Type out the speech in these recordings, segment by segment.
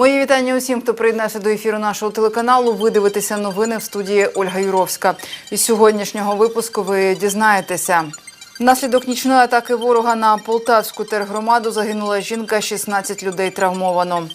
Мої вітання усім, хто приєднався до ефіру нашого телеканалу. Ви дивитеся новини в студії Ольга Юровська. Із сьогоднішнього випуску ви дізнаєтеся. Внаслідок нічної атаки ворога на Полтавську тергромаду загинула жінка, 16 людей травмовано.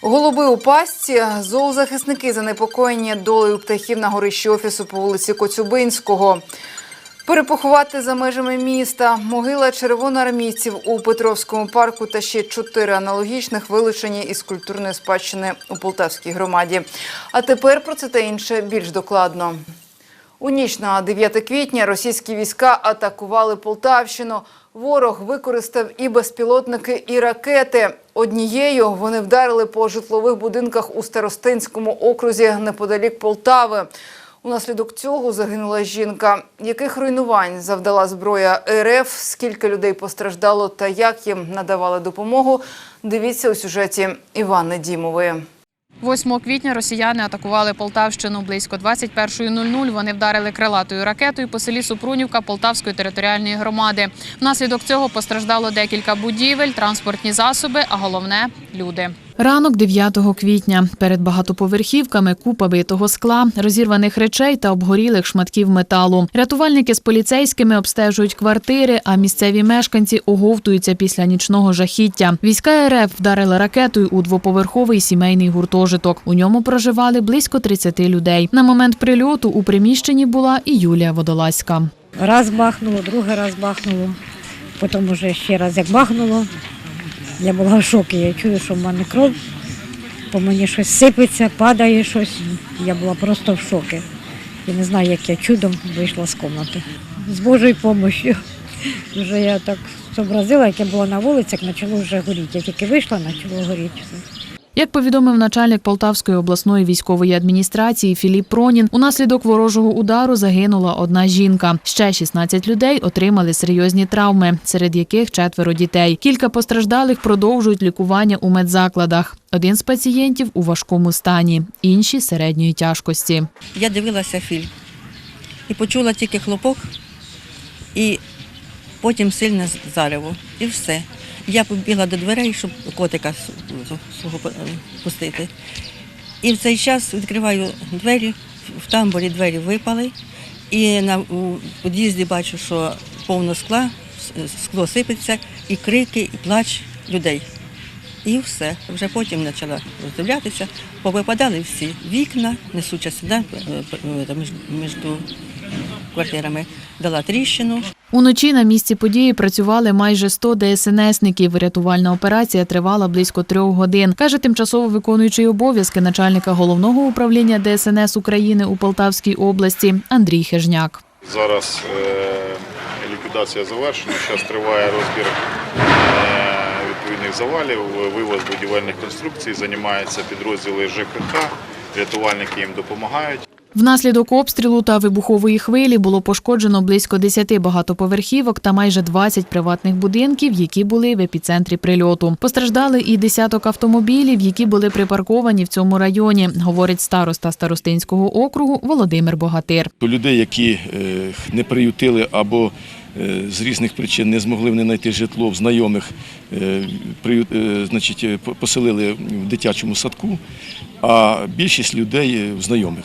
Голуби у пастці, зоозахисники занепокоєні долею птахів на горищі офісу по вулиці Коцюбинського. Перепоховати за межами міста могила червоноармійців у Петровському парку та ще чотири аналогічних вилучені із культурної спадщини у Полтавській громаді. А тепер про це та інше більш докладно. У ніч на 9 квітня російські війська атакували Полтавщину. Ворог використав і безпілотники, і ракети. Однією вони вдарили по житлових будинках у Старостинському окрузі неподалік Полтави. Унаслідок цього загинула жінка. Яких руйнувань завдала зброя РФ? Скільки людей постраждало та як їм надавали допомогу? Дивіться у сюжеті Івани Дімової. 8 квітня росіяни атакували Полтавщину близько 21.00. Вони вдарили крилатою ракетою по селі Супрунівка Полтавської територіальної громади. Внаслідок цього постраждало декілька будівель, транспортні засоби, а головне люди. Ранок 9 квітня перед багатоповерхівками купа битого скла, розірваних речей та обгорілих шматків металу. Рятувальники з поліцейськими обстежують квартири, а місцеві мешканці оговтуються після нічного жахіття. Війська РФ вдарили ракетою у двоповерховий сімейний гуртожиток. У ньому проживали близько 30 людей. На момент прильоту у приміщенні була і Юлія Водолазька. Раз бахнуло, другий раз бахнуло, потім вже ще раз як бахнуло. Я була в шокі. Я чую, що в мене кров, по мені щось сипеться, падає щось. Я була просто в шокі. Я не знаю, як я чудом вийшла з кімнати. З Божою допомогою. Вже я так зобразила, як я була на вулицях, почало вже горіти. Я тільки вийшла, почало горіти. Як повідомив начальник Полтавської обласної військової адміністрації Філіп Пронін, унаслідок ворожого удару загинула одна жінка. Ще 16 людей отримали серйозні травми, серед яких четверо дітей. Кілька постраждалих продовжують лікування у медзакладах. Один з пацієнтів у важкому стані, інші середньої тяжкості. Я дивилася фільм і почула тільки хлопок, і потім сильне зарево. І все. Я побігла до дверей, щоб котика свого е, пустити. І в цей час відкриваю двері, в тамбурі двері випали, і на у під'їзді бачу, що повно скла, скло сипеться, і крики, і плач людей. І все. Вже потім почала роздивлятися, повипадали всі вікна, несуча між, між квартирами, дала тріщину. Уночі на місці події працювали майже 100 ДСНСників. Рятувальна операція тривала близько трьох годин, каже тимчасово виконуючий обов'язки начальника головного управління ДСНС України у Полтавській області Андрій Хижняк. Зараз е, ліквідація завершена. Зараз триває розбір е, відповідних завалів, вивоз будівельних конструкцій, займаються підрозділи ЖКХ, рятувальники їм допомагають. Внаслідок обстрілу та вибухової хвилі було пошкоджено близько 10 багатоповерхівок та майже 20 приватних будинків, які були в епіцентрі прильоту. Постраждали і десяток автомобілів, які були припарковані в цьому районі, говорить староста Старостинського округу Володимир Богатир. Людей, які е, не приютили або е, з різних причин не змогли вони знайти житло в знайомих, е, значить, поселили в дитячому садку, а більшість людей в знайомих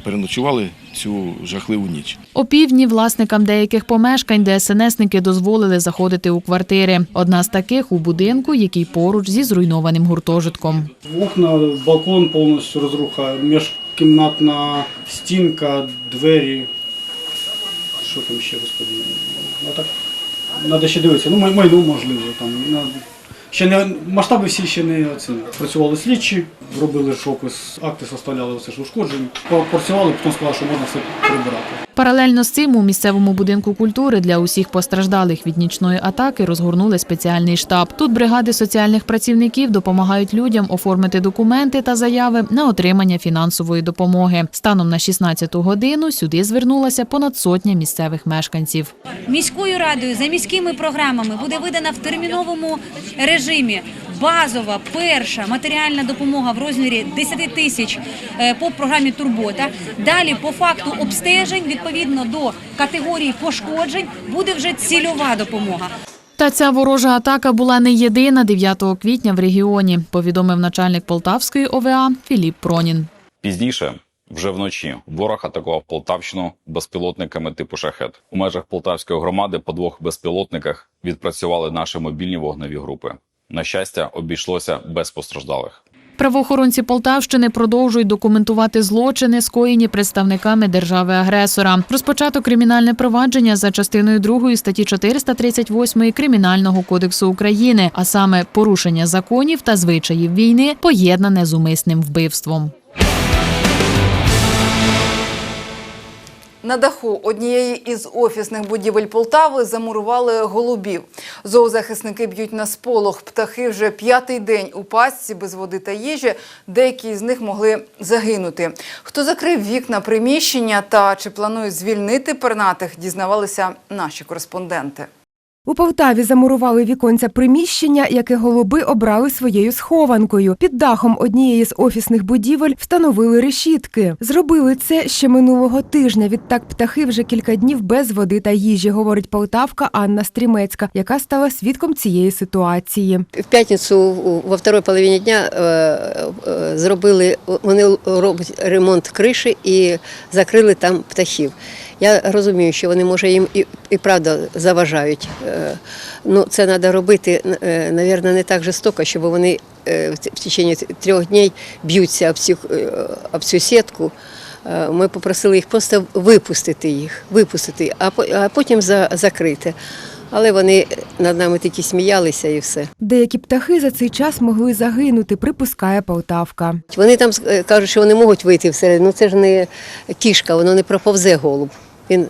переночували цю жахливу ніч. О півдні власникам деяких помешкань ДСНСники дозволили заходити у квартири. Одна з таких у будинку, який поруч зі зруйнованим гуртожитком. Окна, балкон повністю розруха, міжкімнатна стінка, двері. Що там ще, господи? Ну так. Треба ще дивитися. Ну, май- майно можливо. Там. Ще не масштаби всі ще не оцінили. Працювали слідчі, робили ж опис, акти составляли все ж ушкоджені. Попрацювали, потім сказали, що можна все прибирати. Паралельно з цим у місцевому будинку культури для усіх постраждалих від нічної атаки розгорнули спеціальний штаб. Тут бригади соціальних працівників допомагають людям оформити документи та заяви на отримання фінансової допомоги. Станом на 16 годину сюди звернулася понад сотня місцевих мешканців. міською радою за міськими програмами буде видана в терміновому режимі базова перша матеріальна допомога в розмірі 10 тисяч е, по програмі Турбота. Далі по факту обстежень відповідно до категорії пошкоджень буде вже цільова допомога. Та ця ворожа атака була не єдина 9 квітня в регіоні, повідомив начальник Полтавської ОВА Філіп Пронін. Пізніше, вже вночі, ворог атакував Полтавщину безпілотниками типу шахет. У межах Полтавської громади по двох безпілотниках відпрацювали наші мобільні вогневі групи. На щастя, обійшлося без постраждалих. Правоохоронці Полтавщини продовжують документувати злочини, скоєні представниками держави-агресора. Розпочато кримінальне провадження за частиною 2 статті 438 Кримінального кодексу України, а саме порушення законів та звичаїв війни, поєднане з умисним вбивством. На даху однієї із офісних будівель Полтави замурували голубів. Зоозахисники б'ють на сполох. Птахи вже п'ятий день у пастці без води та їжі. Деякі з них могли загинути. Хто закрив вікна приміщення та чи планує звільнити пернатих, дізнавалися наші кореспонденти. У Полтаві замурували віконця приміщення, яке голуби обрали своєю схованкою. Під дахом однієї з офісних будівель встановили решітки. Зробили це ще минулого тижня. Відтак птахи вже кілька днів без води та їжі, говорить полтавка Анна Стрімецька, яка стала свідком цієї ситуації. В п'ятницю во второй половині дня е, е, зробили, вони роблять ремонт криші і закрили там птахів. Я розумію, що вони, може, їм і, і правда заважають. Е, Ну, це треба робити, е, навірно, не так жорстоко, щоб вони е, в течение трьох днів б'ються об цю, е, об цю сітку. Е, Ми попросили їх просто випустити їх, випустити, а потім за- закрити. Але вони над нами тільки сміялися і все. Деякі птахи за цей час могли загинути, припускає Полтавка. Вони там е, кажуть, що вони можуть вийти всередину. Ну це ж не кішка, воно не проповзе голуб. Він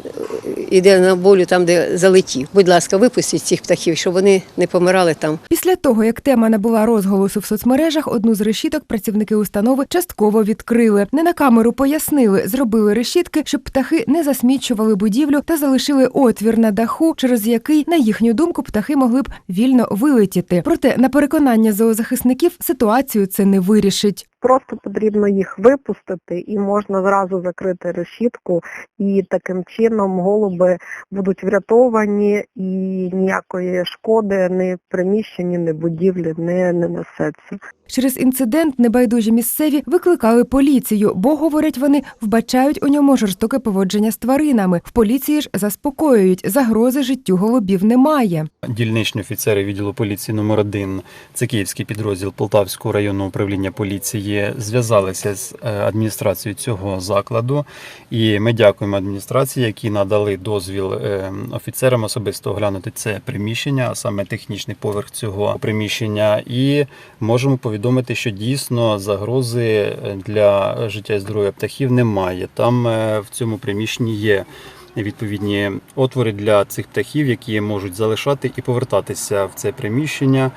йде на болю там, де залетів. Будь ласка, випустіть цих птахів, щоб вони не помирали там. Після того, як тема набула розголосу в соцмережах, одну з решіток працівники установи частково відкрили. Не на камеру пояснили, зробили решітки, щоб птахи не засмічували будівлю та залишили отвір на даху, через який, на їхню думку, птахи могли б вільно вилетіти. Проте, на переконання зоозахисників, ситуацію це не вирішить. Просто потрібно їх випустити і можна зразу закрити решітку, і таким чином голуби будуть врятовані і ніякої шкоди ні в приміщенні, ні в будівлі не, не несеться. Через інцидент небайдужі місцеві викликали поліцію, бо, говорять вони, вбачають у ньому жорстоке поводження з тваринами. В поліції ж заспокоюють, загрози життю голубів немає. Дільничні офіцери відділу поліції номер 1 це київський підрозділ Полтавського районного управління поліції, зв'язалися з е, адміністрацією цього закладу. І ми дякуємо адміністрації, які надали дозвіл е, офіцерам особисто оглянути це приміщення, а саме технічний поверх цього приміщення. І можемо повідомити, що дійсно загрози е, для життя і здоров'я птахів немає. Там в цьому приміщенні є відповідні отвори для цих птахів, які можуть залишати і повертатися в це приміщення.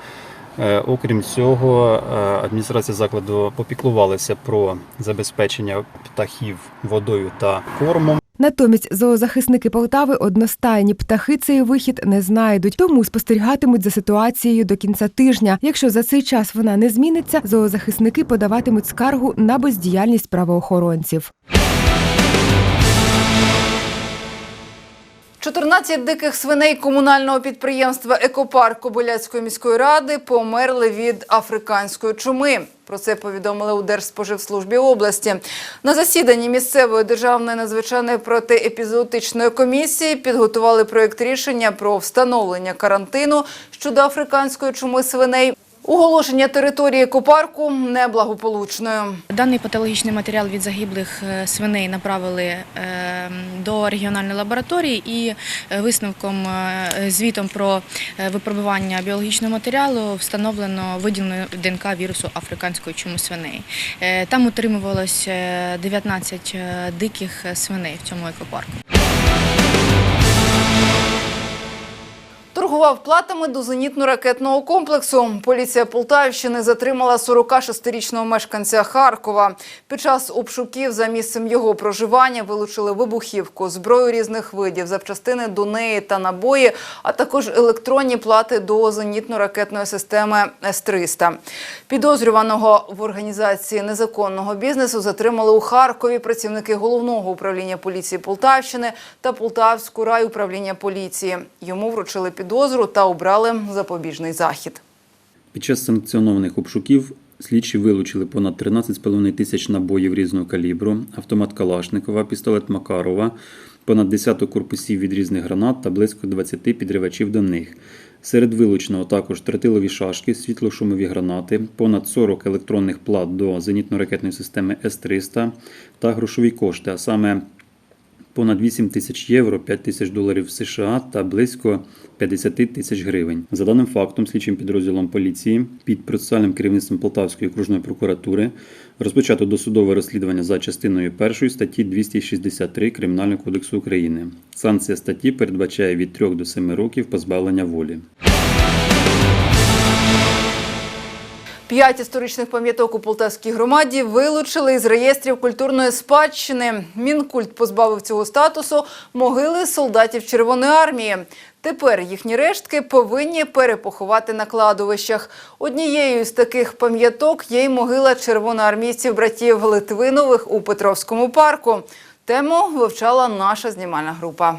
Е, Окрім цього, е, адміністрація закладу попіклувалася про забезпечення птахів водою та кормом. Натомість зоозахисники Полтави одностайні птахи цей вихід не знайдуть, тому спостерігатимуть за ситуацією до кінця тижня. Якщо за цей час вона не зміниться, зоозахисники подаватимуть скаргу на бездіяльність правоохоронців. 14 диких свиней комунального підприємства Екопарк Кобиляцької міської ради померли від африканської чуми. Про це повідомили у Держспоживслужбі області. На засіданні місцевої державної надзвичайної протиепізоотичної комісії підготували проєкт рішення про встановлення карантину щодо африканської чуми свиней. Оголошення території екопарку неблагополучною. Даний патологічний матеріал від загиблих е, свиней направили е, до регіональної лабораторії і е, висновком звітом про випробування біологічного матеріалу встановлено виділення ДНК вірусу африканської чуми свиней. Там утримувалось е, 19 е, диких свиней в цьому екопарку. Торгував платами до зенітно-ракетного комплексу. Поліція Полтавщини затримала 46-річного мешканця Харкова. Під час обшуків за місцем його проживання вилучили вибухівку, зброю різних видів, запчастини до неї та набої, а також електронні плати до зенітно-ракетної системи С-300. Підозрюваного в організації незаконного бізнесу затримали у Харкові працівники головного управління поліції Полтавщини та Полтавську райуправління поліції. Йому вручили підозру підозру та обрали запобіжний захід. Під час санкціонованих обшуків слідчі вилучили понад 13,5 тисяч набоїв різного калібру, автомат Калашникова, пістолет Макарова, понад десяток корпусів від різних гранат та близько 20 підривачів до них. Серед вилученого також тротилові шашки, світлошумові гранати, понад 40 електронних плат до зенітно-ракетної системи С-300 та грошові кошти, а саме понад 8 тисяч євро, 5 тисяч доларів США та близько 50 тисяч гривень. За даним фактом, слідчим підрозділом поліції під процесуальним керівництвом Полтавської окружної прокуратури розпочато досудове розслідування за частиною 1 статті 263 Кримінального кодексу України. Санкція статті передбачає від 3 до 7 років позбавлення волі. П'ять історичних пам'яток у Полтавській громаді вилучили із реєстрів культурної спадщини. Мінкульт позбавив цього статусу могили солдатів Червоної армії. Тепер їхні рештки повинні перепоховати на кладовищах. Однією з таких пам'яток є й могила червоноармійців братів Литвинових у Петровському парку. Тему вивчала наша знімальна група.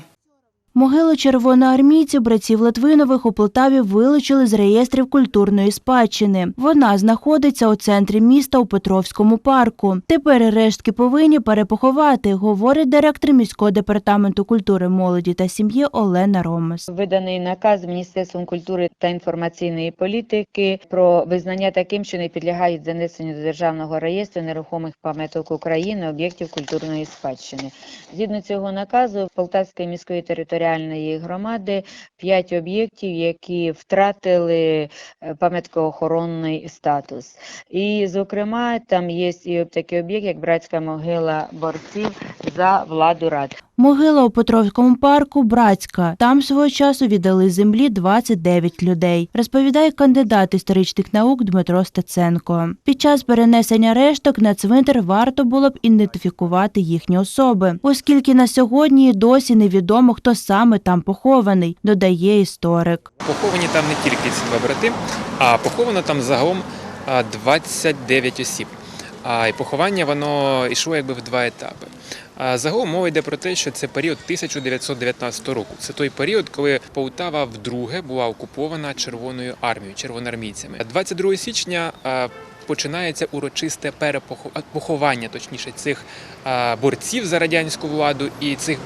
Могилу червоноармійців братів Литвинових у Полтаві вилучили з реєстрів культурної спадщини. Вона знаходиться у центрі міста у Петровському парку. Тепер рештки повинні перепоховати, говорить директор міського департаменту культури, молоді та сім'ї Олена Ромес. Виданий наказ Міністерством культури та інформаційної політики про визнання таким, що не підлягають занесенню до державного реєстру нерухомих пам'яток України об'єктів культурної спадщини. Згідно цього наказу Полтавської міської територіальної громади п'ять об'єктів, які втратили е, пам'яткоохоронний статус. І, зокрема, там є і такий об'єкт, як братська могила борців за владу рад. Могила у Петровському парку братська. Там свого часу віддали землі 29 людей, розповідає кандидат історичних наук Дмитро Стеценко. Під час перенесення решток на цвинтар варто було б ідентифікувати їхні особи, оскільки на сьогодні досі невідомо, хто саме там похований, додає історик. Поховані там не тільки ці два брати, а поховано там загалом а, 29 осіб. А і поховання воно йшло якби в два етапи. Загалом мова йде про те, що це період 1919 року. Це той період, коли Полтава вдруге була окупована Червоною армією, червоноармійцями. 22 січня починається урочисте перепоховання, точніше, цих борців за радянську владу, і цих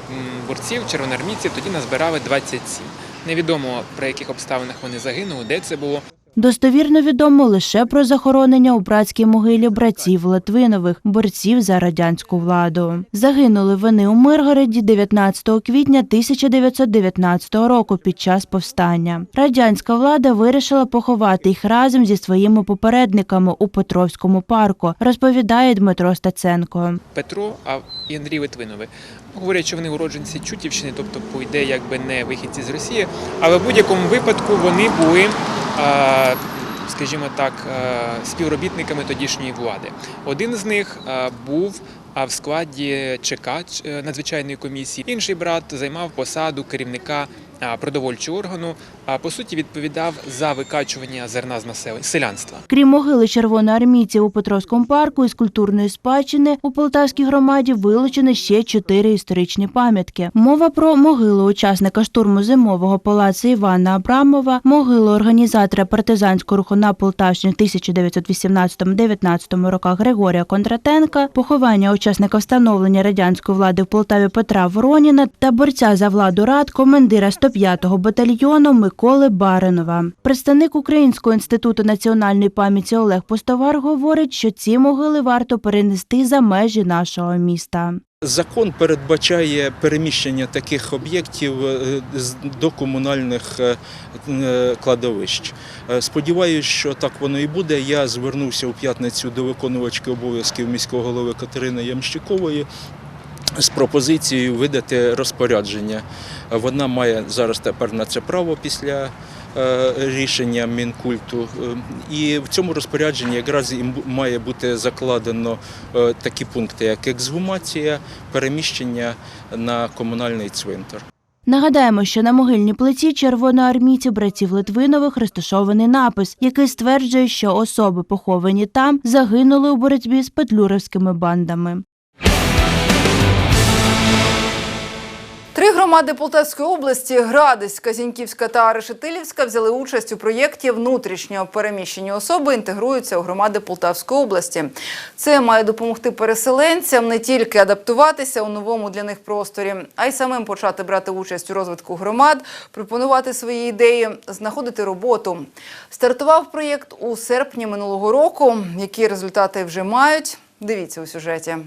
борців, червоноармійців, тоді назбирали 27. Невідомо про яких обставинах вони загинули, де це було. Достовірно відомо лише про захоронення у братській могилі братів Литвинових, борців за радянську владу. Загинули вони у Миргороді 19 квітня 1919 року під час повстання. Радянська влада вирішила поховати їх разом зі своїми попередниками у Петровському парку, розповідає Дмитро Стаценко. Петро а і Андрій Литвинови. Говорять, що вони уродженці Чутівщини, тобто по ідеї якби не вихідці з Росії, але в будь-якому випадку вони були, скажімо так, співробітниками тодішньої влади. Один з них був а в складі ЧК е, надзвичайної комісії. Інший брат займав посаду керівника продовольчого органу, по суті відповідав за викачування зерна з населення селянства. Крім могили червоноармійців у Петровському парку із культурної спадщини у Полтавській громаді вилучені ще чотири історичні пам'ятки. Мова про могилу учасника штурму зимового палацу Івана Абрамова, могилу організатора партизанського руху на Полтавщині в 1918-19 роках Григорія Кондратенка, поховання учасника встановлення радянської влади в Полтаві Петра Вороніна та борця за владу рад командира 105-го батальйону Миколи Баринова. Представник Українського інституту національної пам'яті Олег Постовар говорить, що ці могили варто перенести за межі нашого міста. Закон передбачає переміщення таких об'єктів е, до комунальних е, е, кладовищ. Сподіваюсь, що так воно і буде. Я звернувся у п'ятницю до виконувачки обов'язків міського голови Катерини Ямщикової з пропозицією видати розпорядження. Вона має зараз тепер на це право після е, рішення Мінкульту. Е, І в цьому розпорядженні якраз має бути закладено е, такі пункти, як ексгумація, переміщення на комунальний цвинтар. Нагадаємо, що на могильній плиті червоноармійців братів Литвинових розташований напис, який стверджує, що особи, поховані там, загинули у боротьбі з петлюрівськими бандами. Три громади Полтавської області Градиська, Зіньківська та Решетилівська взяли участь у проєкті внутрішньо переміщені особи інтегруються у громади Полтавської області. Це має допомогти переселенцям не тільки адаптуватися у новому для них просторі, а й самим почати брати участь у розвитку громад, пропонувати свої ідеї, знаходити роботу. Стартував проєкт у серпні минулого року. Які результати вже мають? Дивіться у сюжеті.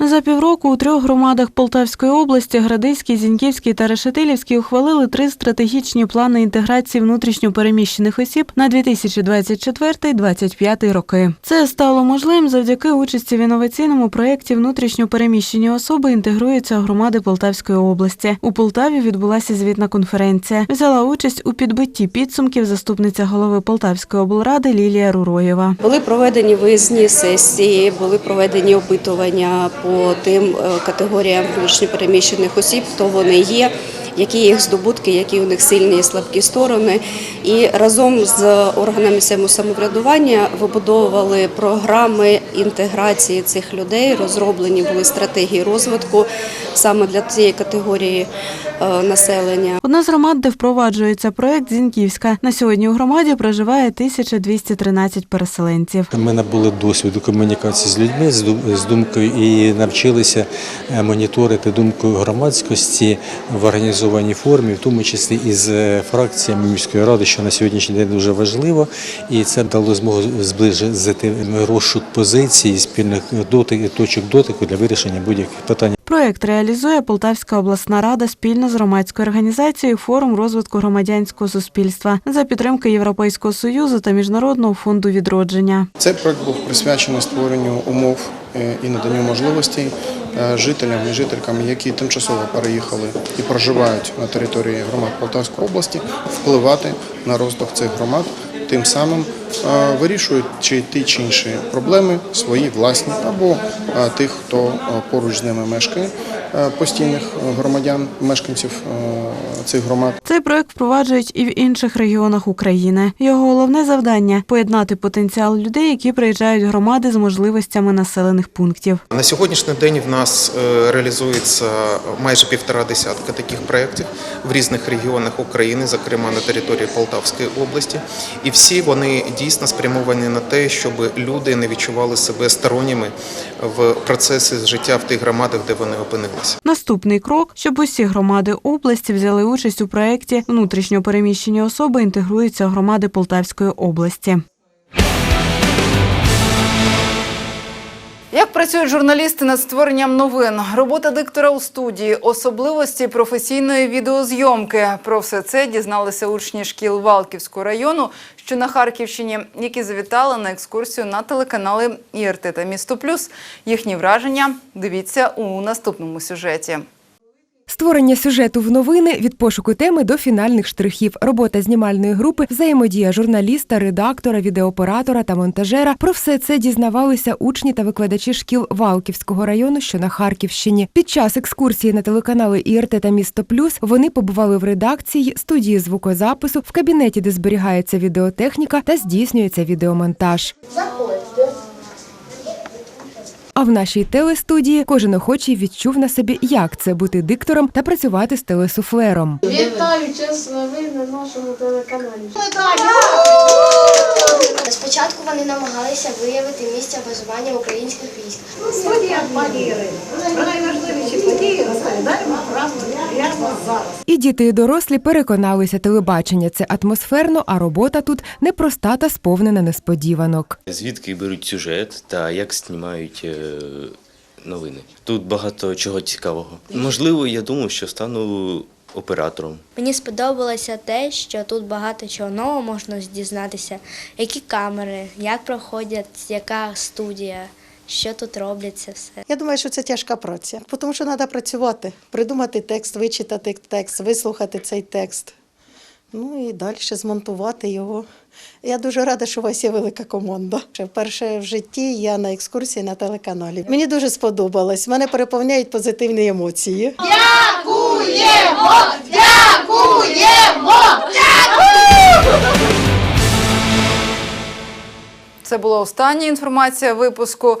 За півроку у трьох громадах Полтавської області Градиській, Зіньківській та Решетилівській ухвалили три стратегічні плани інтеграції внутрішньопереміщених осіб на 2024-2025 роки. Це стало можливим завдяки участі в інноваційному проєкті внутрішньопереміщені особи інтегруються громади Полтавської області. У Полтаві відбулася звітна конференція. Взяла участь у підбитті підсумків заступниця голови Полтавської облради Лілія Руроєва. Були проведені виїзні сесії, були проведені опитування по тим е, категоріям внутрішньопереміщених осіб, хто вони є, які їх здобутки, які у них сильні і слабкі сторони. І разом з органами місцевого самоврядування вибудовували програми інтеграції цих людей. Розроблені були стратегії розвитку саме для цієї категорії е, населення. Одна з громад, де впроваджується проект Зіньківська. На сьогодні у громаді проживає 1213 переселенців. Ми набули досвіду комунікації з людьми з думкою і навчилися е, моніторити думку громадськості в організованій формі, в тому числі із е, фракціями міської ради, що на сьогоднішній день дуже важливо, і це дало змогу зблизити розшук позицій, спільних доти- точок дотику для вирішення будь-яких питань. Проект реалізує Полтавська обласна рада спільно з громадською організацією Форум розвитку громадянського суспільства за підтримки Європейського союзу та Міжнародного фонду відродження. Цей проект був присвячений створенню умов е, і наданню можливостей жителям і жителькам, які тимчасово переїхали і проживають на території громад Полтавської області, впливати на розвиток цих громад, тим самим е, вирішуючи ті чи інші проблеми, свої власні або тих, хто поруч з ними мешкає, постійних громадян, мешканців цих громад. Цей проект впроваджують і в інших регіонах України. Його головне завдання поєднати потенціал людей, які приїжджають в громади з можливостями населених пунктів. На сьогоднішній день в нас е, реалізується майже півтора десятка таких проєктів в різних регіонах України, зокрема на території Полтавської області. І всі вони дійсно спрямовані на те, щоб люди не відчували себе сторонніми в процесі життя в тих громадах, де вони опинилися. Наступний крок, щоб усі громади області взяли участь у проєкті внутрішньо переміщені особи інтегруються громади Полтавської області. Як працюють журналісти над створенням новин, робота диктора у студії, особливості професійної відеозйомки. Про все це дізналися учні шкіл Валківського району, що на Харківщині, які завітали на екскурсію на телеканали ІРТ та Місто Плюс. Їхні враження дивіться у наступному сюжеті. Створення сюжету в новини від пошуку теми до фінальних штрихів, робота знімальної групи, взаємодія журналіста, редактора, відеооператора та монтажера. Про все це дізнавалися учні та викладачі шкіл Валківського району, що на Харківщині. Під час екскурсії на телеканали ІРТ та Місто Плюс вони побували в редакції, студії звукозапису, в кабінеті, де зберігається відеотехніка та здійснюється відеомонтаж. А в нашій телестудії кожен охочий відчув на собі, як це бути диктором та працювати з телесуфлером. Вітаю час новин на нашому телеканалі. Спочатку вони намагалися виявити місце базування українських військ. Найважливіші події прямо зараз. І діти, і дорослі переконалися, телебачення це атмосферно, а робота тут непроста та сповнена несподіванок. Звідки беруть сюжет та як знімають е, новини. Тут багато чого цікавого. Можливо, я думав, що стану оператором. Мені сподобалося те, що тут багато чого нового можна дізнатися, які камери, як проходять, яка студія, що тут робляться все. Я думаю, що це тяжка праця, тому що треба працювати, придумати текст, вичитати текст, вислухати цей текст. Ну і далі змонтувати його. Я дуже рада, що у вас є велика команда. Ще Вперше в житті я на екскурсії на телеканалі. Мені дуже сподобалось. Мене переповняють позитивні емоції. Дякуємо! Дякуємо! Це була остання інформація випуску.